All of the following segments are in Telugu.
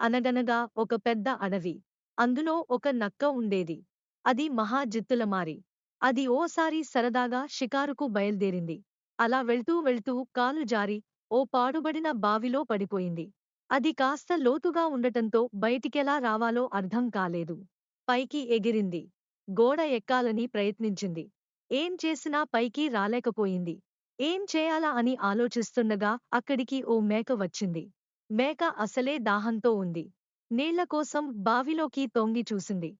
అనగనగా ఒక పెద్ద అడవి. అందులో ఒక నక్క ఉండేది. అది మహా జిత్తులమారి అది ఓసారి సరదాగా షికారుకు బయల్దేరింది. అలా వెళ్తూ వెళ్తూ కాలు జారి ఓ పాడుబడిన బావిలో పడిపోయింది. అది కాస్త లోతుగా ఉండటంతో బయటికెలా రావాలో అర్థం కాలేదు. పైకి ఎగిరింది. గోడ ఎక్కాలని ప్రయత్నించింది. ఏం చేసినా పైకి రాలేకపోయింది. ఏం చేయాలా అని ఆలోచిస్తుండగా అక్కడికి ఓ మేక వచ్చింది. మేక అసలే దాహంతో ఉంది. నీళ్ళ కోసం బావిలోకి తొంగి చూసింది.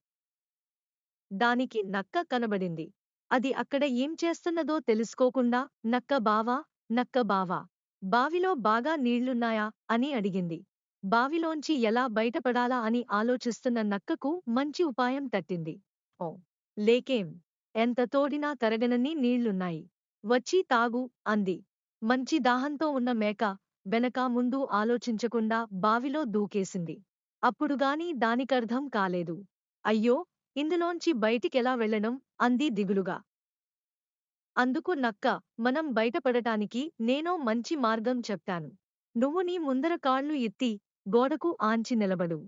దానికి నక్క కనబడింది. అది అక్కడ ఏం చేస్తున్నదో తెలుసుకోకుండా నక్క బావా నక్క బావా బావిలో బాగా నీళ్ళున్నాయా? అని అడిగింది. బావిలోంచి ఎలా బయటపడాలా అని ఆలోచిస్తున్న నక్కకు మంచి ఉపాయం తట్టింది. ఓ లేకేం? ఎంత తోడినా తరగనన్ని నీళ్ళున్నాయి. వచ్చి తాగు అంది. మంచి దాహంతో ఉన్న మేక వెనక ముందు ఆలోచించకుండా బావిలో దూకేసింది. అప్పుడుగాని దానికర్థం కాలేదు. అయ్యో! ఇందులోంచి బయటికెలా వెళ్ళడం? అంది దిగులుగా. అందుకు నక్క మనం బయటపడటానికి నేనో మంచి మార్గం చెప్తాను. నువ్వు నీ ముందర కాళ్ళు ఎత్తి గోడకు ఆంచి నిలబడు.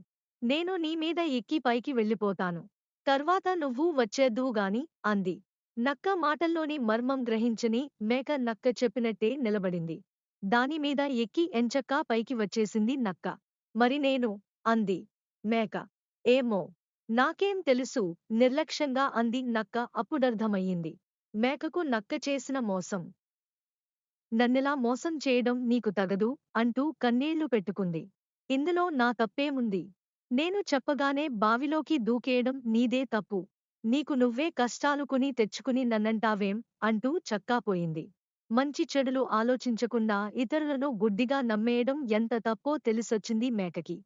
నేను నీ మీద ఎక్కి పైకి వెళ్ళిపోతాను. తర్వాత నువ్వు వచ్చేద్దువుగాని అంది. నక్క మాటల్లోని మర్మం గ్రహించని మేక నక్క చెప్పినట్టే నిలబడింది. దానిమీద ఎక్కి ఎంచక్కా పైకి వచ్చేసింది నక్క. మరి నేను? అంది. మేక. ఏమో. నాకేం తెలుసు? నిర్లక్ష్యంగా అంది నక్క అప్పుడర్థమయ్యింది. మేకకు నక్క చేసిన మోసం. నన్నెలా మోసం చేయడం నీకు తగదు? అంటూ కన్నీళ్ళు పెట్టుకుంది. ఇందులో నా తప్పేముంది? నేను చెప్పగానే బావిలోకి దూకేయడం నీదే తప్పు. నీకు నువ్వే కష్టాలు కొని తెచ్చుకుని నన్నంటావేం? అంటూ చక్కాపోయింది మంచి చెడులు ఆలోచించకుండా ఇతరులను గుడ్డిగా నమ్మేయడం ఎంత తప్పో తెలిసొచ్చింది మేకకి.